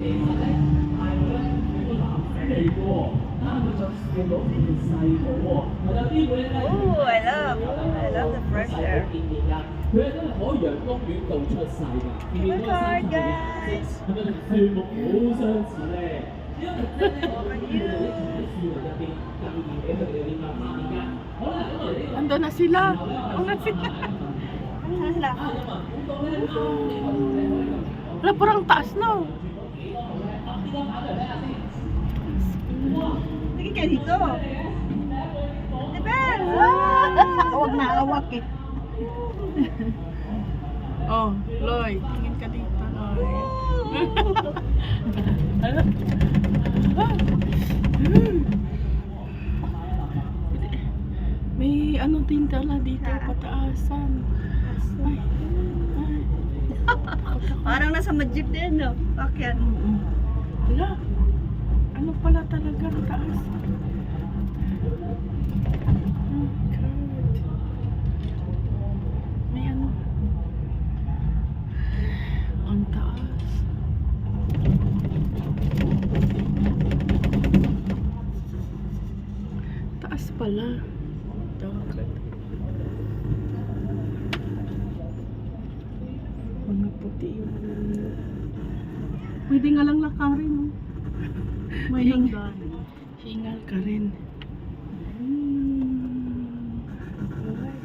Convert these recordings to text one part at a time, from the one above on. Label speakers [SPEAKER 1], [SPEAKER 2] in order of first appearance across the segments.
[SPEAKER 1] Oh, I love, I love the fresh air.
[SPEAKER 2] Give a card, guys. Ando na sila.
[SPEAKER 3] Ando na sila. Ando na sila. Wala, parang taas, no?
[SPEAKER 1] Tingin kayo dito. Diba? Ah! Huwag na awak eh.
[SPEAKER 3] Oh, Loy. Tingin ka dito, Loy. May ano din tala dito, pataasan.
[SPEAKER 1] Parang nasa majip din, no? Bakit?
[SPEAKER 3] Wala. Ano pala talagang taas? Oh, God. May ano. Ang taas. Taas pala. Dagat. Puti yung Pwede nga lang lakarin. Oh. May
[SPEAKER 1] Hing-
[SPEAKER 3] hanggan. Hingal ka rin. Hmm. Alright.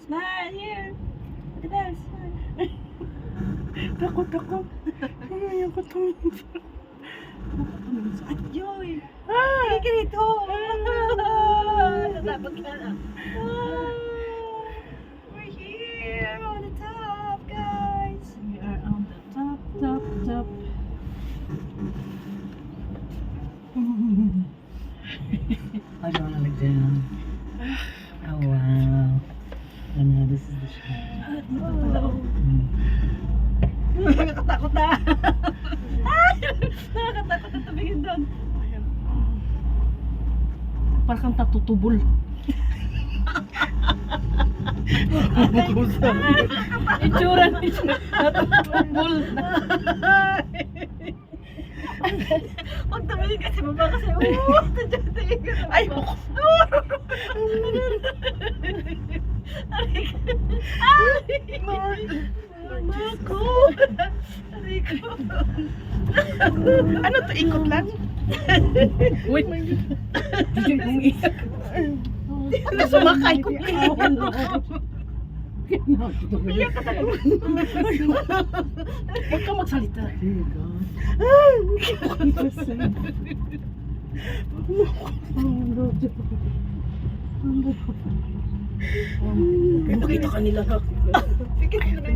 [SPEAKER 1] Smile here. Diba? Smile.
[SPEAKER 3] Takot ako. Ay, ako tumingin.
[SPEAKER 1] At Joy.
[SPEAKER 3] Ah!
[SPEAKER 1] Tingin ka dito. Dapat ka na. We're
[SPEAKER 4] I don't want to look down. Oh wow. Oh no, this is the shot. Mm.
[SPEAKER 1] Nakakatakot na. Ay! Nakakatakot na tumingin doon.
[SPEAKER 3] Parang kang tatutubol. Itsura ni. Natutubol na.
[SPEAKER 1] Huwag tumingin kasi kasi. Oh, tadyan tingin ka.
[SPEAKER 3] Ay, ako.
[SPEAKER 1] Aray ko. Ay! Mama ko. Aray ko.
[SPEAKER 3] Ano to? Ikot lang? Wait. Ano sumakay ko? Iyak ka talaga. Huwag ka magsalita.
[SPEAKER 4] God.
[SPEAKER 3] Pakita ka nila.
[SPEAKER 1] Sige,